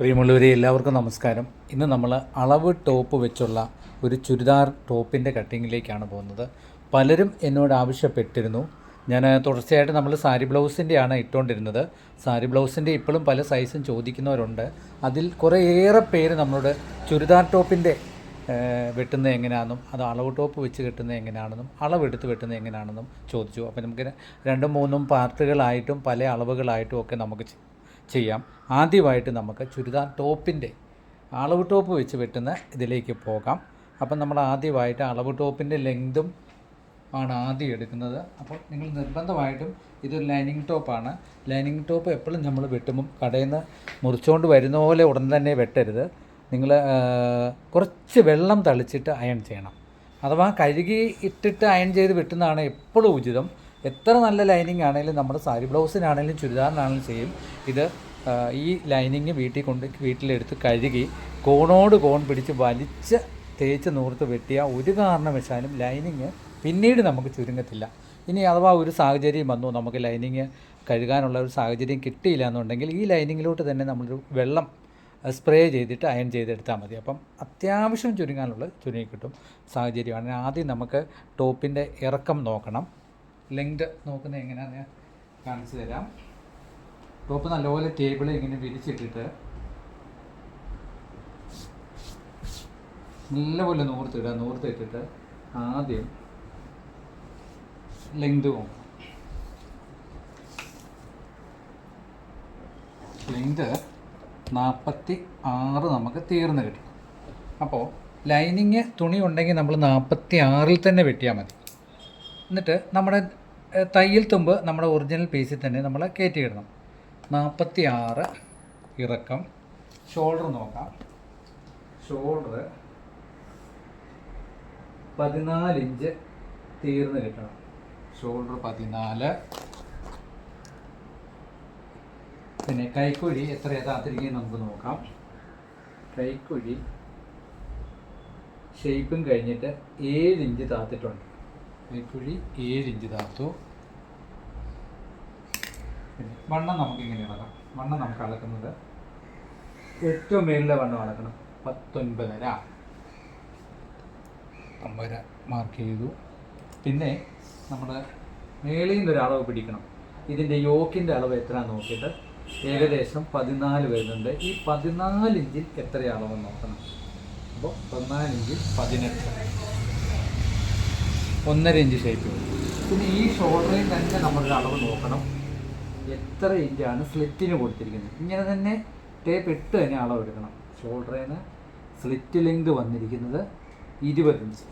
പ്രിയമുള്ളവരെ എല്ലാവർക്കും നമസ്കാരം. ഇന്ന് നമ്മൾ അളവ് ടോപ്പ് വെച്ചുള്ള ഒരു ചുരിദാർ ടോപ്പിന്റെ കട്ടിങ്ങിലേക്കാണ് പോകുന്നത്. പലരും എന്നോട് ആവശ്യപ്പെട്ടിരുന്നു. ഞാൻ തുടർച്ചയായിട്ട് നമ്മൾ സാരി ബ്ലൗസിന്റെയാണ് ഇട്ടുകൊണ്ടിരുന്നത് സാരി ബ്ലൗസിന്റെ ഇപ്പോഴും പല സൈസും ചോദിക്കുന്നവരുണ്ട്. അതിൽ കുറേയേറെ പേര് നമ്മളോട് ചുരിദാർ ടോപ്പിന്റെ വെട്ടുന്നത് എങ്ങനെയാണെന്നും അത് അളവ് ടോപ്പ് വെച്ച് കെട്ടുന്നത് എങ്ങനെയാണെന്നും അളവെടുത്ത് വെട്ടുന്നത് എങ്ങനെയാണെന്നും ചോദിച്ചു. അപ്പോൾ നമുക്ക് രണ്ടും മൂന്നും പാർട്ടുകളായിട്ടും പല അളവുകളായിട്ടും ഒക്കെ നമുക്ക് ചെയ്യാം. ആദ്യമായിട്ട് നമുക്ക് ചുരിദാർ ടോപ്പിന്റെ അളവ് ടോപ്പ് വെച്ച് വെട്ടുന്ന ഇതിലേക്ക് പോകാം. അപ്പം നമ്മൾ ആദ്യമായിട്ട് അളവ് ടോപ്പിന്റെ ലെങ്തും ആണ് ആദ്യം എടുക്കുന്നത്. അപ്പോൾ നിങ്ങൾ നിർബന്ധമായിട്ടും ഇതൊരു ലൈനിങ് ടോപ്പാണ്. ലൈനിങ് ടോപ്പ് എപ്പോഴും നമ്മൾ വെട്ടുമ്പം കടയിൽ നിന്ന് മുറിച്ചുകൊണ്ട് വരുന്ന പോലെ ഉടൻ തന്നെ വെട്ടരുത്. നിങ്ങൾ കുറച്ച് വെള്ളം തളിച്ചിട്ട് അയൺ ചെയ്യണം. അഥവാ കഴുകി ഇട്ടിട്ട് അയൺ ചെയ്ത് വെട്ടുന്നതാണ് എപ്പോഴും ഉചിതം. എത്ര നല്ല ലൈനിങ് ആണെങ്കിലും നമ്മുടെ സാരി ബ്ലൗസിനാണെങ്കിലും ചുരിദാറിനാണെങ്കിലും ചെയ്യും. ഇത് ഈ ലൈനിങ് വീട്ടിൽ കൊണ്ട് വീട്ടിലെടുത്ത് കഴുകി കോണോട് കോൺ പിടിച്ച് വലിച്ച് തേച്ച് നൂർത്ത് വെട്ടിയ ഒരു കാരണവശാലും ലൈനിങ് പിന്നീട് നമുക്ക് ചുരുങ്ങത്തില്ല. ഇനി അഥവാ ഒരു സാഹചര്യം വന്നു നമുക്ക് ലൈനിങ് കഴുകാനുള്ള ഒരു സാഹചര്യം കിട്ടിയില്ല എന്നുണ്ടെങ്കിൽ ഈ ലൈനിങ്ങിലോട്ട് തന്നെ നമ്മളൊരു വെള്ളം സ്പ്രേ ചെയ്തിട്ട് അയൺ ചെയ്തെടുത്താൽ മതി. അപ്പം അത്യാവശ്യം ചുരുങ്ങാനുള്ള ചുരുങ്ങി കിട്ടും സാഹചര്യമാണ്. ആദ്യം നമുക്ക് ടോപ്പിന്റെ ഇറക്കം നോക്കണം. ലെങ്ത് നോക്കുന്നത് എങ്ങനെയാണെന്ന് കാണിച്ചു തരാം. ടോപ്പ് നല്ലപോലെ ടേബിൾ ഇങ്ങനെ വിരിച്ചിട്ടിട്ട് നല്ലപോലെ നൂർത്തിടുക നൂർത്തിട്ടിട്ട് ആദ്യം ലെങ്ത് പോകും ലെങ്ത് നാൽപ്പത്തി ആറ് നമുക്ക് തീർന്ന് കിട്ടും. അപ്പോൾ ലൈനിങ് തുണി ഉണ്ടെങ്കിൽ നമ്മൾ നാൽപ്പത്തി ആറിൽ തന്നെ വെട്ടിയാൽ മതി. എന്നിട്ട് നമ്മുടെ തയ്യൽ തുമ്പ് നമ്മുടെ ഒറിജിനൽ പീസിൽ തന്നെ നമ്മൾ കയറ്റിയിടണം നാൽപ്പത്തി ആറ് ഇറക്കം. ഷോൾഡർ നോക്കാം. ഷോൾഡർ പതിനാല് ഇഞ്ച് തീർന്ന് കിട്ടണം. ഷോൾഡർ പതിനാല്. പിന്നെ കൈക്കുഴി എത്ര താത്തിരിക്കും നമുക്ക് നോക്കാം. കൈക്കുഴി ഷേപ്പും കഴിഞ്ഞിട്ട് ഏഴ് ഇഞ്ച് താത്തിട്ടുണ്ട്. കൈക്കുഴി ഏഴ് ഇഞ്ച് താത്തു. വണ്ണം നമുക്ക് ഇങ്ങനെ അളക്കാം വണ്ണം നമുക്ക് അളക്കുന്നത്. ഏറ്റവും മേലിലെ വണ്ണം അളക്കണം. പത്തൊൻപതര. പത്തൊമ്പതര മാർക്ക് ചെയ്തു. പിന്നെ നമ്മൾ മേളിൽ നിന്നൊരു അളവ് പിടിക്കണം. ഇതിന്റെ യോക്കിന്റെ അളവ് എത്രയാണെന്ന് നോക്കിയിട്ട് ഏകദേശം പതിനാല് വരുന്നുണ്ട്. ഈ പതിനാല് ഇഞ്ചിൽ എത്ര അളവ് നോക്കണം. അപ്പോൾ പതിനാല് ഇഞ്ചിൽ പതിനെട്ട്. ഒന്നര ഇഞ്ച് ഷേപ്പ് പിന്നെ ഈ ഷോൾഡറിൽ തന്നെ നമ്മളൊരു അളവ് നോക്കണം. എത്ര ഇഞ്ചാണ് സ്ലിറ്റിന് കൊടുത്തിരിക്കുന്നത്? ഇങ്ങനെ തന്നെ ടേപ്പ് ഇട്ട് തന്നെ അളവ് എടുക്കണം. ഷോൾഡറിൽ നിന്ന് സ്ലിറ്റ് ലെങ്ത് വന്നിരിക്കുന്നത് ഇരുപത് ഇഞ്ച്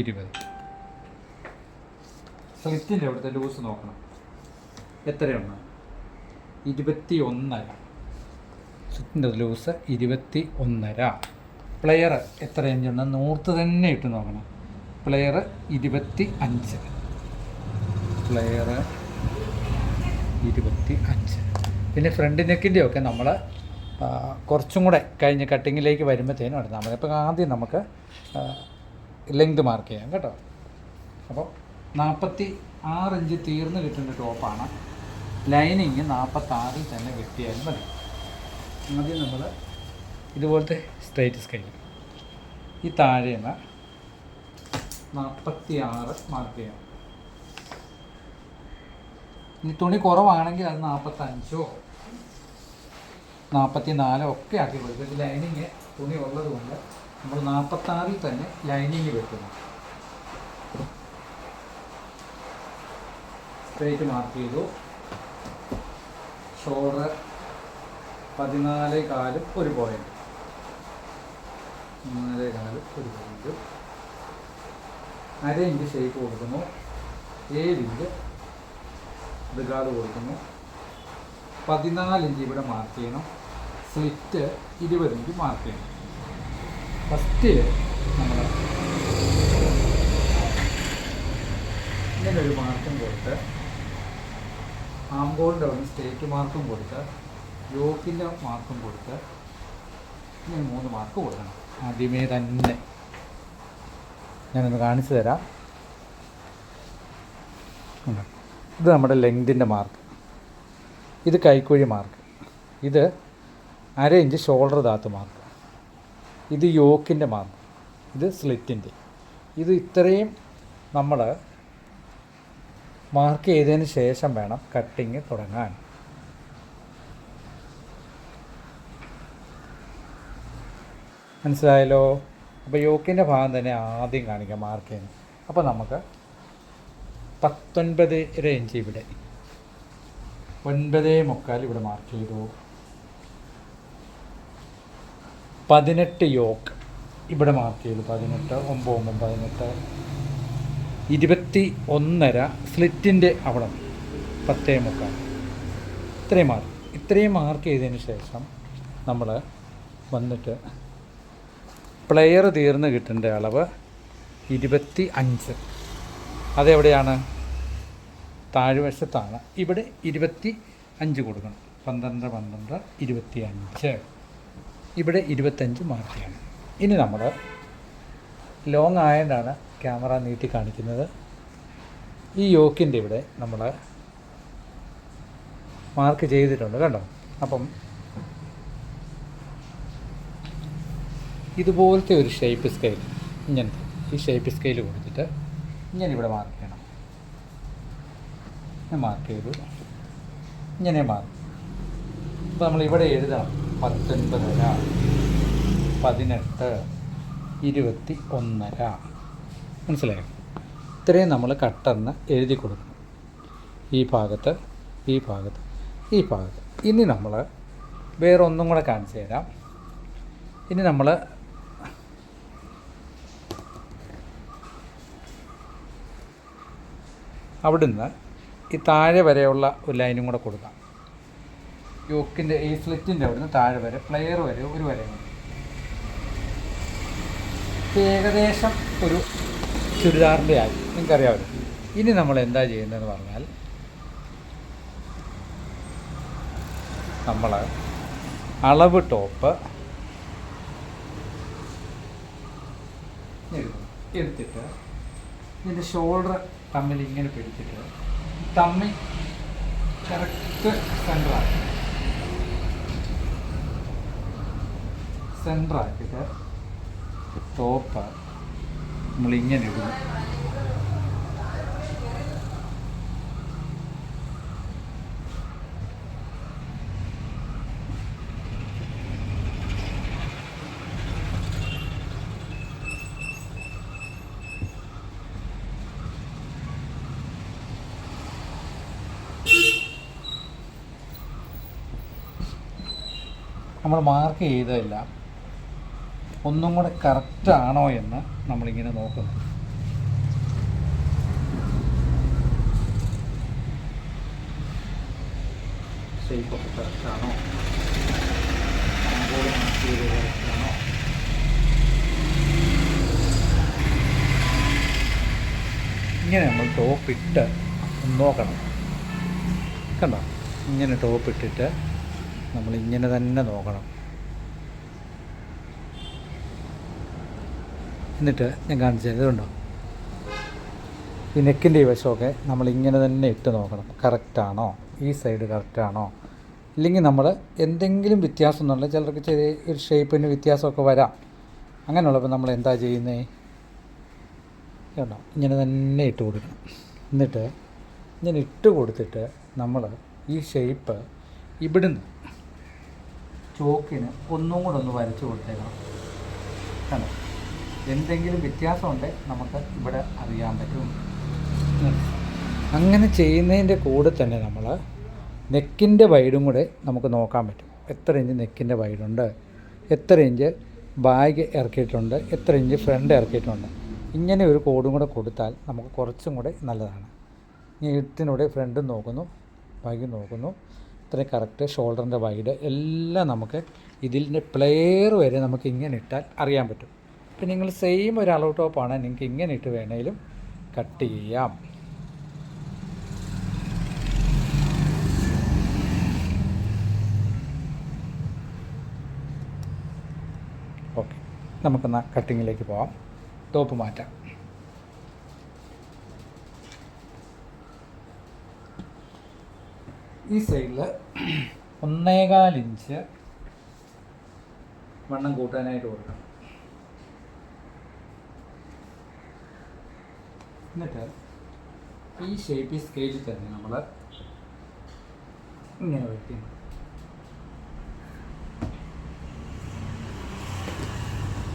ഇരുപത്. സ്ലിറ്റിന്റെ അവിടുത്തെ ലൂസ് നോക്കണം. എത്രയാണ്? ഇരുപത്തി ഒന്നര സ്ലിറ്റിന്റെ ലൂസ് ഇരുപത്തി ഒന്നര പ്ലെയർ എത്ര ഇഞ്ചുണ്ടെന്ന് നൂർത്ത് തന്നെ ഇട്ട് നോക്കണം. പ്ലെയർ ഇരുപത്തി അഞ്ച് പ്ലെയർ ഇരുപത്തി അഞ്ച് പിന്നെ ഫ്രണ്ട് നെക്കിന്റെ ഒക്കെ നമ്മൾ കുറച്ചും കൂടെ കഴിഞ്ഞ് കട്ടിങ്ങിലേക്ക് വരുമ്പോഴത്തേനും നമ്മൾ മതി അപ്പോൾ ആദ്യം നമുക്ക് ലെങ്ത് മാർക്ക് ചെയ്യാം കേട്ടോ. അപ്പോൾ നാൽപ്പത്തി ആറ് ഇഞ്ച് തീർന്ന് കിട്ടുന്ന ടോപ്പാണ് ലൈനിങ് നാൽപ്പത്താറിൽ തന്നെ വെട്ടിയാൽ മതി. ആദ്യം നമ്മൾ ഇതുപോലത്തെ സ്ട്രൈറ്റ് സ്കെയിൽ ഈ താഴേന്ന് നാൽപ്പത്തി ആറ് മാർക്ക് ചെയ്യാം. ഇനി തുണി കുറവാണെങ്കിൽ അത് നാൽപ്പത്തഞ്ചോ നാൽപ്പത്തി നാലോ ഒക്കെ ആക്കി കൊടുക്കും. ലൈനിങ് തുണി ഉള്ളത് കൊണ്ട് നമ്മൾ നാൽപ്പത്താറിൽ തന്നെ ലൈനിങ് വെക്കുന്നു. സ്ട്രേറ്റ് മാർക്ക് ചെയ്തു. ഷോൾഡർ പതിനാല് കാലും ഒരു പോയിന്റ് മൂന്നര കാൽ ഒരു പോയിന്റ് അര ഇഞ്ച് ഷേപ്പ് കൊടുക്കുന്നു. ഏഴ് ഇഞ്ച് റിഗാർഡ് കൊടുക്കുന്നു. പതിനാല് ഇഞ്ച് ഇവിടെ മാർക്ക് ചെയ്യണം. സ്ലിറ്റ് ഇരുപത് ഇഞ്ച് മാർക്ക് ചെയ്യണം. ഫസ്റ്റ് നമ്മൾ ഇങ്ങനെ ഒരു മാർക്കും കൊടുത്ത് ആംബോളിന്റെ അവിടെ സ്റ്റേറ്റ് മാർക്കും കൊടുത്ത് യോക്കിന്റെ മാർക്കും കൊടുത്ത് ഇങ്ങനെ മൂന്ന് മാർക്ക് കൊടുക്കണം. ആദ്യമേ തന്നെ ഞാനൊന്ന് കാണിച്ചു തരാം. ഉണ്ടോ? ഇത് നമ്മുടെ ലെങ്തിന്റെ മാർക്ക് ഇത് കൈക്കുഴി മാർക്ക് ഇത് അര ഇഞ്ച് ഷോൾഡർ താത്ത് മാർക്ക് ഇത് യോക്കിന്റെ മാർക്ക് ഇത് സ്ലിറ്റിന്റെ ഇത് ഇത്രയും നമ്മൾ മാർക്ക് ചെയ്തതിന് ശേഷം വേണം കട്ടിങ് തുടങ്ങാൻ. മനസ്സിലായല്ലോ? അപ്പോൾ യോക്കിന്റെ ഭാഗം തന്നെ ആദ്യം കാണിക്കാം മാർക്ക് ചെയ്യുന്നത് അപ്പോൾ നമുക്ക് പത്തൊൻപത് ഇഞ്ച് ഇവിടെ. ഒൻപതേ മുക്കാൽ ഇവിടെ മാർക്ക് ചെയ്തു. പതിനെട്ട് യോക്ക് ഇവിടെ മാർക്ക് ചെയ്തു. പതിനെട്ട് ഒമ്പത് ഒമ്പത് പതിനെട്ട്. ഇരുപത്തി ഒന്നര സ്ലിറ്റിന്റെ അവിടെ. പത്തേ മുക്കാൽ. ഇത്രയും മാർക്ക് ഇത്രയും മാർക്ക് ചെയ്തതിന് ശേഷം നമ്മൾ വന്നിട്ട് പ്ലെയർ തീർന്ന് കിട്ടേണ്ട അളവ് ഇരുപത്തി അഞ്ച് അതെവിടെയാണ്? താഴ്വശത്താണ്. ഇവിടെ ഇരുപത്തി അഞ്ച് കൊടുക്കണം. പന്ത്രണ്ട് പന്ത്രണ്ട് ഇരുപത്തി അഞ്ച് ഇവിടെ ഇരുപത്തഞ്ച് മാർക്ക് ഇനി നമ്മൾ ലോങ് ആയതാണ് ക്യാമറ നീട്ടി കാണിക്കുന്നത്. ഈ യോക്കിന്റെ ഇവിടെ നമ്മൾ മാർക്ക് ചെയ്തിട്ടുണ്ട് കണ്ടോ? അപ്പം ഇതുപോലത്തെ ഒരു ഷേപ്പ് സ്കെയിൽ ഇങ്ങനത്തെ ഈ ഷേപ്പ് സ്കെയിൽ കൊടുത്തിട്ട് ഇങ്ങനെ ഇവിടെ മാർക്ക് ചെയ്യണം. ഞാൻ മാർക്ക് ചെയ്തു. ഇങ്ങനെ മാർക്ക് അപ്പോൾ നമ്മൾ ഇവിടെ എഴുതണം. പത്തൊൻപതര പതിനെട്ട് ഇരുപത്തി ഒന്നര മനസ്സിലായോ? ഇത്രയും നമ്മൾ കട്ടെന്ന് എഴുതി കൊടുക്കണം. ഈ ഭാഗത്ത് ഈ ഭാഗത്ത് ഈ ഭാഗത്ത്. ഇനി നമ്മൾ വേറെ ഒന്നും കൂടെ കാണിച്ചു തരാം. ഇനി നമ്മൾ അവിടുന്ന് ഈ താഴെ വരെയുള്ള ഒരു ലൈനും കൂടെ കൊടുക്കാം. യോക്കിന്റെ ഈ സ്ലിറ്റിന്റെ അവിടുന്ന് താഴെ വരെ പ്ലെയർ വരെ ഒരു വരെ ഏകദേശം ഒരു ചുരിദാറിന്റെ ആയി. നിങ്ങൾക്കറിയാമല്ലോ. ഇനി നമ്മൾ എന്താ ചെയ്യുന്നതെന്ന് പറഞ്ഞാൽ നമ്മൾ അളവ് ടോപ്പ് എടുത്തിട്ട് ഇതിന്റെ ഷോൾഡർ തമ്മിൽ ഇങ്ങനെ പിടിച്ചിട്ട് തമ്മിൽ കറക്റ്റ് സെന്ററാക്കി സെന്ററാക്കിയിട്ട് ടോപ്പ് നമ്മളിങ്ങനെ ഇടും നമ്മൾ മാർക്ക് ചെയ്തതെല്ലാം. ഒന്നും കൂടെ കറക്റ്റാണോ എന്ന് നമ്മളിങ്ങനെ നോക്കുന്നു. ഷേപ്പൊക്കെ മാർക്ക് ചെയ്ത് ഇങ്ങനെ നമ്മൾ ടോപ്പ് ഇട്ട് നോക്കണം. കണ്ടോ? ഇങ്ങനെ ടോപ്പ് ഇട്ടിട്ട് നമ്മൾ ഇങ്ങനെ തന്നെ നോക്കണം. എന്നിട്ട് ഞാൻ കാണിച്ചു തരാം. ഇതുണ്ടോ? ഈ നെക്കിന്റെ ഈ വശമൊക്കെ നമ്മൾ ഇങ്ങനെ തന്നെ ഇട്ട് നോക്കണം. കറക്റ്റാണോ ഈ സൈഡ് കറക്റ്റാണോ ഇല്ലെങ്കിൽ നമ്മൾ എന്തെങ്കിലും വ്യത്യാസം എന്നുള്ള ചിലർക്ക് ചെറിയ ഒരു ഷേപ്പിന് വ്യത്യാസമൊക്കെ വരാം. അങ്ങനെയുള്ളപ്പോൾ നമ്മൾ എന്താ ചെയ്യുന്നത് കേട്ടോ ഇങ്ങനെ തന്നെ ഇട്ട് കൊടുക്കണം. എന്നിട്ട് ഇങ്ങനെ ഇട്ട് കൊടുത്തിട്ട് നമ്മൾ ഈ ഷേപ്പ് ഇവിടുന്ന് ചോക്കിന് ഒന്നും കൂടെ ഒന്ന് വരച്ചു കൊടുത്തേക്കണം. കണ്ടോ? എന്തെങ്കിലും വ്യത്യാസമുണ്ട് നമുക്ക് ഇവിടെ അറിയാൻ പറ്റും. അങ്ങനെ ചെയ്യുന്നതിന്റെ കൂടെ തന്നെ നമ്മൾ നെക്കിന്റെ വൈഡും കൂടെ നമുക്ക് നോക്കാൻ പറ്റും. എത്ര ഇഞ്ച് നെക്കിന്റെ വൈഡുണ്ട്? എത്ര ഇഞ്ച് ബാഗ് ഇറക്കിയിട്ടുണ്ട്? എത്ര ഇഞ്ച് ഫ്രണ്ട് ഇറക്കിയിട്ടുണ്ട്? ഇങ്ങനെ ഒരു കോഡും കൂടെ കൊടുത്താൽ നമുക്ക് കുറച്ചും കൂടെ നല്ലതാണ്. എഴുത്തിനൂടെ ഫ്രണ്ടും നോക്കുന്നു ബാഗ് നോക്കുന്നു. ഇത്രയും കറക്റ്റ് ഷോൾഡറിന്റെ വൈഡ് എല്ലാം നമുക്ക് ഇതിന്റെ പ്ലെയർ വരെ നമുക്ക് ഇങ്ങനെ ഇട്ടാൽ അറിയാൻ പറ്റും. ഇപ്പം നിങ്ങൾ സെയിം ഒരു അളവ് ടോപ്പാണ് നിങ്ങൾക്ക് ഇങ്ങനെ ഇട്ട് വേണേലും കട്ട് ചെയ്യാം. ഓക്കെ നമുക്കെന്നാൽ കട്ടിങ്ങിലേക്ക് പോവാം. ടോപ്പ് മാറ്റാം. ഈ സൈഡിൽ ഒന്നേകാൽ ഇഞ്ച് വണ്ണം കൂട്ടാനായിട്ട് കൊടുക്കണം. എന്നിട്ട് ഈ ഷേപ്പ് ഈ സ്കെയിലിൽ തന്നെ നമ്മൾ ഇങ്ങനെ വയ്ക്കുന്നു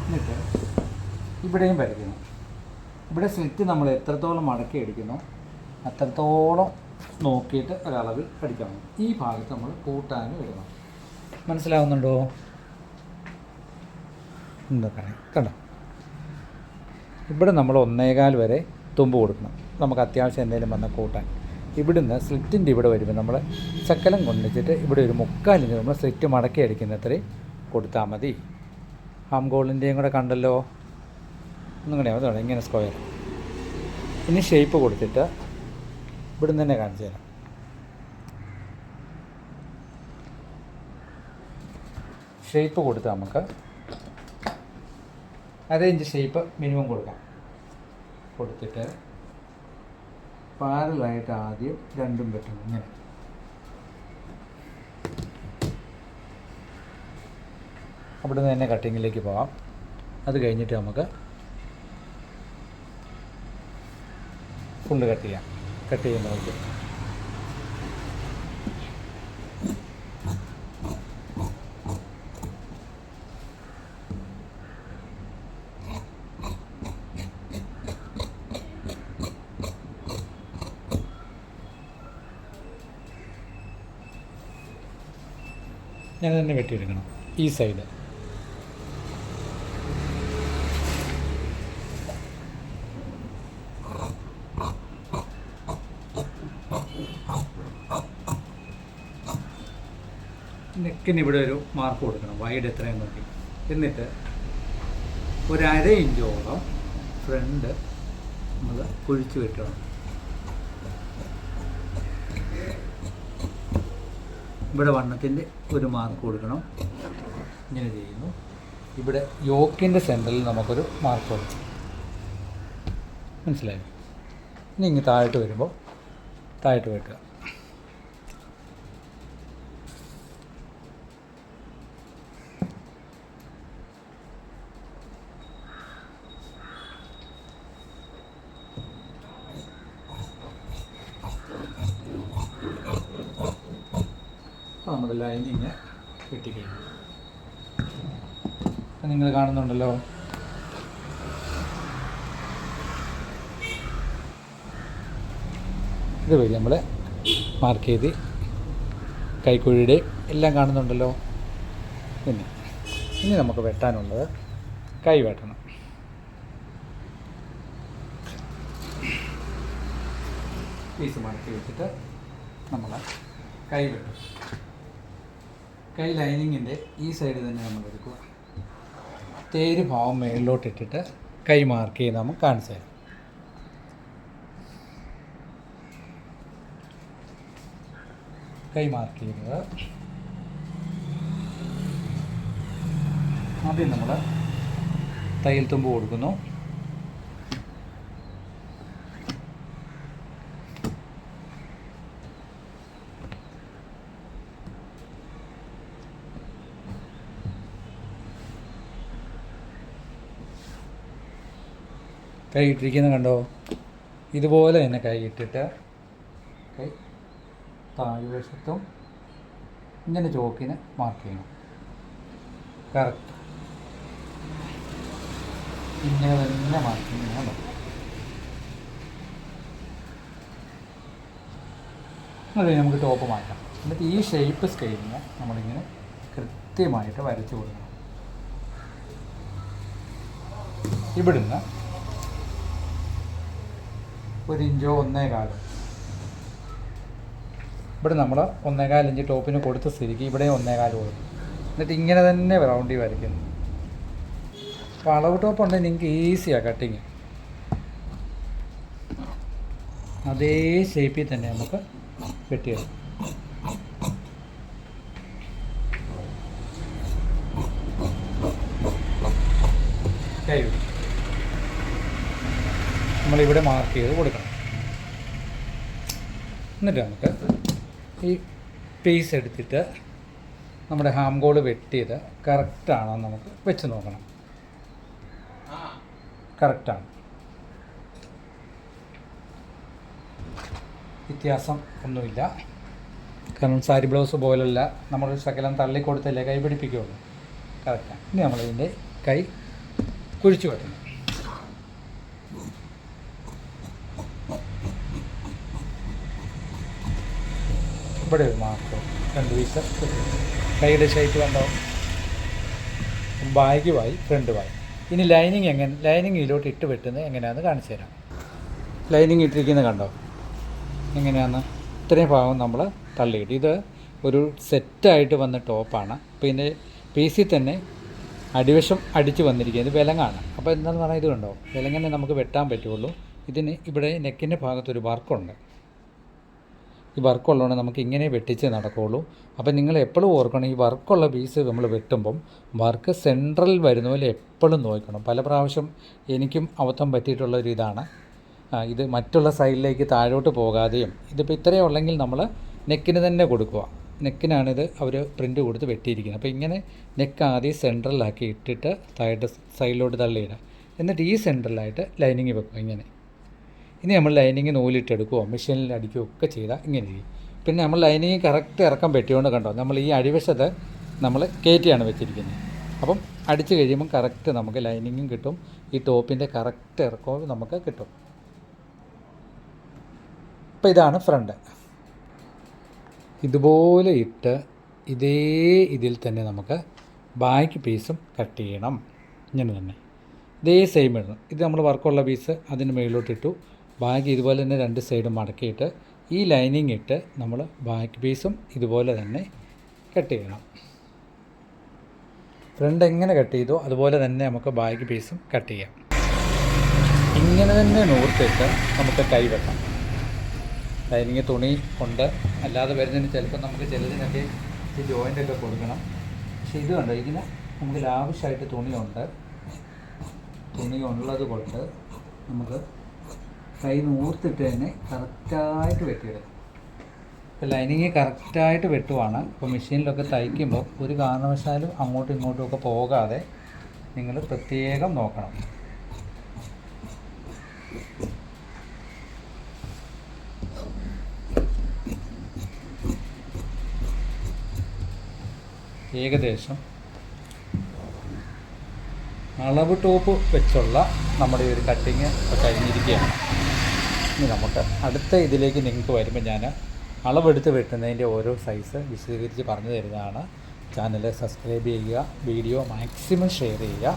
എന്നിട്ട് ഇവിടെയും വരയ്ക്കുന്നു. ഇവിടെ സ്ലിറ്റ് നമ്മൾ എത്രത്തോളം മടക്കി അടിക്കുന്നു അത്രത്തോളം നോക്കിയിട്ട് ഒരളവിൽ അടിക്കണം ഈ ഭാഗത്ത് നമ്മൾ കൂട്ടാനും ഇടണം. മനസ്സിലാവുന്നുണ്ടോ? എന്താ പറയാം? കണ്ടോ? ഇവിടെ നമ്മൾ ഒന്നേകാൽ വരെ തുമ്പ് കൊടുക്കണം. നമുക്ക് അത്യാവശ്യം എന്തെങ്കിലും വന്ന കൂട്ടാൻ. ഇവിടുന്ന് സ്ലിറ്റിന്റെ ഇവിടെ വരുമ്പോൾ നമ്മൾ ചക്കലം കൊണ്ടുവച്ചിട്ട് ഇവിടെ ഒരു മുക്കാലിഞ്ച് നമ്മൾ സ്ലിറ്റ് മടക്കി അടിക്കുന്നത്രയും കൊടുത്താൽ മതി. ഹാം ഗോളിന്റെയും കൂടെ കണ്ടല്ലോ? ഒന്നും കൂടെ അതാണ് ഇങ്ങനെ സ്ക്വയർ. ഇനി ഷേപ്പ് കൊടുത്തിട്ട് ഇവിടുന്ന് തന്നെ കാണിച്ചു തരാം. ഷേപ്പ് കൊടുത്ത് നമുക്ക് അര ഇഞ്ച് ഷേപ്പ് മിനിമം കൊടുക്കാം. കൊടുത്തിട്ട് പാരലായിട്ട് ആദ്യം രണ്ടും പറ്റും ഇങ്ങനെ. അവിടെ നിന്ന് തന്നെ കട്ടിങ്ങിലേക്ക് പോകാം അത് കഴിഞ്ഞിട്ട് നമുക്ക് ഫുള്ള് കട്ട് ചെയ്യാം. കട്ട് ചെയ്യാൻ നോക്കി ഞാൻ തന്നെ വെട്ടിയെടുക്കണം. ഈ സൈഡ് നെക്കിന് ഇവിടെ ഒരു മാർക്ക് കൊടുക്കണം. വൈഡ് എത്രയും നോക്കി. എന്നിട്ട് ഒരു അര ഇഞ്ചോളം ഫ്രണ്ട് നമ്മൾ കുഴിച്ച് വെക്കണം. ഇവിടെ വണ്ണത്തിന്റെ ഒരു മാർക്ക് കൊടുക്കണം. ഇങ്ങനെ ചെയ്യുന്നു. ഇവിടെ യോക്കിന്റെ സെന്ററിൽ നമുക്കൊരു മാർക്ക് കൊടുക്കും. മനസ്സിലായി? ഇനി ഇങ്ങ് താഴോട്ട് വരുമ്പോൾ താഴോട്ട് വെക്കുക. നമ്മുടെ ലൈനിങ് കിട്ടിക്കഴിഞ്ഞു. നിങ്ങൾ കാണുന്നുണ്ടല്ലോ. ഇത് വഴി നമ്മൾ മാർക്ക് ചെയ്ത് കൈക്കുഴിയുടെ എല്ലാം കാണുന്നുണ്ടല്ലോ. പിന്നെ ഇനി നമുക്ക് വെട്ടാനുള്ളത് കൈ വെട്ടണം. പീസ് മടക്കി വെച്ചിട്ട് നമ്മൾ കൈ വെട്ടും. കൈ ലൈനിങ്ങിന്റെ ഈ സൈഡ് തന്നെ നമ്മൾ എടുക്കുക. തേര് ഭാവം മേളിലോട്ട് ഇട്ടിട്ട് കൈ മാർക്ക് ചെയ്ത് നമുക്ക് കാണിച്ചു തരാം. കൈ മാർക്ക് ചെയ്യുന്നത് ആദ്യം നമ്മൾ തയ്യൽ തുമ്പ് കൊടുക്കുന്നു. കൈ ഇട്ടിരിക്കുന്നത് കണ്ടോ? ഇതുപോലെ തന്നെ കൈ ഇട്ടിട്ട് കൈ താഴ്വശത്തും ഇങ്ങനെ ചോക്കിന് മാർക്ക് ചെയ്യണം. കറക്റ്റ് ഇങ്ങനെ തന്നെ മാർക്ക് ചെയ്യണം അത് നമുക്ക് ടോപ്പ് മാറ്റാം. എന്നിട്ട് ഈ ഷേപ്പ് സ്കെയിലിന് നമ്മളിങ്ങനെ കൃത്യമായിട്ട് വരച്ചു കൊടുക്കണം. ഇവിടുന്ന് ഒരു ഇഞ്ചോ ഇവിടെ നമ്മൾ ഒന്നേകാൽ ഇഞ്ച് ടോപ്പിന് കൊടുത്ത സ്ഥിതിക്ക് ഇവിടെ ഒന്നേകാൽ കൊടുക്കും. എന്നിട്ട് ഇങ്ങനെ തന്നെ റൗണ്ടി വരയ്ക്കുന്നു അപ്പോൾ അളവ് ടോപ്പ് ഉണ്ടെങ്കിൽ നിങ്ങൾക്ക് ഈസിയാണ് കട്ടിങ് അതേ ഷേപ്പിൽ തന്നെ നമുക്ക് വെട്ടിയെടുക്കാം കൈ വെട്ടി. നമ്മളിവിടെ മാർക്ക് ചെയ്ത് കൊടുക്കണം. എന്നിട്ട് നമുക്ക് ഈ പീസ് എടുത്തിട്ട് നമ്മുടെ ഹാം ഗോൾ വെട്ടിയത് കറക്റ്റാണോ നമുക്ക് വെച്ച് നോക്കണം. കറക്റ്റാണ് വ്യത്യാസം ഒന്നുമില്ല. കാരണം സാരി ബ്ലൗസ് പോലല്ല. നമ്മൾ ശകലം തള്ളിക്കൊടുത്തല്ലേ? കൈ പിടിപ്പിക്കുകയുള്ളൂ കറക്റ്റാണ് ഇനി നമ്മളിതിന്റെ കൈ കുഴിച്ചു വെക്കണം ഇവിടെ ഒരു മാർക്ക്. രണ്ട് പീസ് കൈയുടെ ഷേപ്പ് കണ്ടോ? ബാഗ് വായി ഫ്രണ്ട് വായി. ഇനി ലൈനിങ് എങ്ങനെ ലൈനിങ് ഇതിലോട്ട് ഇട്ട് വെട്ടുന്നത് എങ്ങനെയാണെന്ന് കാണിച്ചു തരാം. ലൈനിങ് ഇട്ടിരിക്കുന്നത് കണ്ടോ? എങ്ങനെയാണെന്ന് ഇത്രയും ഭാഗം നമ്മൾ തള്ളിയിട്ട്. ഇത് ഒരു സെറ്റായിട്ട് വന്ന ടോപ്പാണ് പിന്നെ പീസിൽ തന്നെ അടിവശം അടിച്ച് വന്നിരിക്കുന്നത് വിലങ്ങാണ്. അപ്പോൾ എന്താണെന്ന് പറഞ്ഞാൽ ഇത് കണ്ടോ? വിലങ്ങനെ നമുക്ക് വെട്ടാൻ പറ്റുള്ളൂ. ഇതിന് ഇവിടെ നെക്കിന്റെ ഭാഗത്തൊരു വർക്കുണ്ട് ഈ വർക്കുള്ളതുകൊണ്ട് നമുക്ക് ഇങ്ങനെ വെട്ടിച്ച് നടക്കുകയുള്ളൂ അപ്പം നിങ്ങൾ എപ്പോഴും ഓർക്കണം ഈ വർക്കുള്ള പീസ് നമ്മൾ വെട്ടുമ്പം വർക്ക് സെൻട്രൽ വരുന്ന പോലെ എപ്പോഴും നോക്കണം. പല പ്രാവശ്യം എനിക്കും അബദ്ധം പറ്റിയിട്ടുള്ള ഒരു ഇതാണ്. ഇത് മറ്റുള്ള സൈഡിലേക്ക് താഴോട്ട് പോകാതെയും ഇതിപ്പോൾ ഇത്രയും ഉള്ളെങ്കിൽ നമ്മൾ നെക്കിന് തന്നെ കൊടുക്കുക. നെക്കിനാണിത് അവർ പ്രിന്റ് കൊടുത്ത് വെട്ടിയിരിക്കുന്നത്. അപ്പോൾ ഇങ്ങനെ നെക്ക് ആദ്യം സെൻട്രലാക്കി ഇട്ടിട്ട് താഴോട്ട് സൈഡിലോട്ട് തള്ളിയിടുക. എന്നിട്ട് ഈ സെൻട്രലായിട്ട് ലൈനിങ് വെക്കുക ഇങ്ങനെ. ഇനി നമ്മൾ ലൈനിങ് നൂലിട്ടെടുക്കുകയോ മെഷീനിൽ അടിക്കുകയോ ഒക്കെ ചെയ്താൽ ഇങ്ങനെ ഇരിക്കും. പിന്നെ നമ്മൾ ലൈനിങ് കറക്റ്റ് ഇറക്കം പറ്റിയോണ്ട് കണ്ടോ? നമ്മൾ ഈ അടിവശത്ത് നമ്മൾ കയറ്റിയാണ് വെച്ചിരിക്കുന്നത്. അപ്പം അടിച്ചു കഴിയുമ്പം കറക്റ്റ് നമുക്ക് ലൈനിങ്ങും കിട്ടും. ഈ ടോപ്പിന്റെ കറക്റ്റ് ഇറക്കവും നമുക്ക് കിട്ടും. അപ്പോൾ ഇതാണ് ഫ്രണ്ട് ഇതുപോലെ ഇട്ട് ഇതേ ഇതിൽ തന്നെ നമുക്ക് ബാക്ക് പീസും കട്ട് ചെയ്യണം. ഇങ്ങനെ തന്നെ. ഇതേ സെയിം ഇടണം ഇത് നമ്മൾ വർക്കുള്ള പീസ് അതിന് മുകളിലോട്ട് ഇട്ടു. ബാഗ് ഇതുപോലെ തന്നെ രണ്ട് സൈഡും മടക്കിയിട്ട് ഈ ലൈനിങ് ഇട്ട് നമ്മൾ ബാക്ക് പീസും ഇതുപോലെ തന്നെ കട്ട് ചെയ്യണം. ഫ്രണ്ട് എങ്ങനെ കട്ട് ചെയ്തോ അതുപോലെ തന്നെ നമുക്ക് ബാക്ക് പീസും കട്ട് ചെയ്യാം. ഇങ്ങനെ തന്നെ നൂർത്തിട്ട് നമുക്ക് കൈ വെക്കാം. ലൈനിങ് തുണി കൊണ്ട് അല്ലാതെ വരുന്നതിന് ചിലപ്പോൾ നമുക്ക് ചിലതിനൊക്കെ ജോയിന്റൊക്കെ കൊടുക്കണം. പക്ഷേ ഇത് കണ്ടോ ഇതിന് നമുക്ക് ലാവശ്യമായിട്ട് തുണിയുണ്ട്. തുണി ഉള്ളത് കൊണ്ട് നമുക്ക് കൈ നൂർത്തിട്ട് തന്നെ കറക്റ്റായിട്ട് വെട്ടിയെടുക്കും. ഇപ്പോൾ ലൈനിങ് കറക്റ്റായിട്ട് വെട്ടുവാണ്. ഇപ്പോൾ മെഷീനിലൊക്കെ തയ്ക്കുമ്പോൾ ഒരു കാരണവശാലും അങ്ങോട്ടും ഇങ്ങോട്ടും ഒക്കെ പോകാതെ നിങ്ങൾ പ്രത്യേകം നോക്കണം. ഏകദേശം അളവ് ടോപ്പ് വെച്ചുള്ള നമ്മുടെ ഒരു കട്ടിങ് കഴിഞ്ഞിരിക്കുകയാണ്. ഇനി നമുക്ക് അടുത്ത ഇതിലേക്ക് നിങ്ങൾക്ക് വരുമ്പോൾ ഞാൻ അളവെടുത്ത് വെട്ടുന്നതിന്റെ ഓരോ സൈസ് വിശദീകരിച്ച് പറഞ്ഞു തരുന്നതാണ്. ചാനൽ സബ്സ്ക്രൈബ് ചെയ്യുക വീഡിയോ മാക്സിമം ഷെയർ ചെയ്യുക.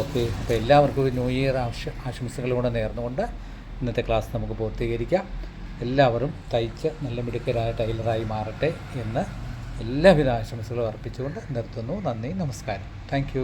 ഓക്കെ അപ്പോൾ എല്ലാവർക്കും ന്യൂ ഇയർ ആവശ്യ ആശംസകളൂടെ നേർന്നുകൊണ്ട് ഇന്നത്തെ ക്ലാസ് നമുക്ക് പൂർത്തീകരിക്കാം. എല്ലാവരും തയ്ച്ച് നല്ല മിടുക്കരായ ടൈലറായി മാറട്ടെ എന്ന് എല്ലാവിധ ആശംസകളും അർപ്പിച്ചുകൊണ്ട് നിർത്തുന്നു. നന്ദി നമസ്കാരം. താങ്ക്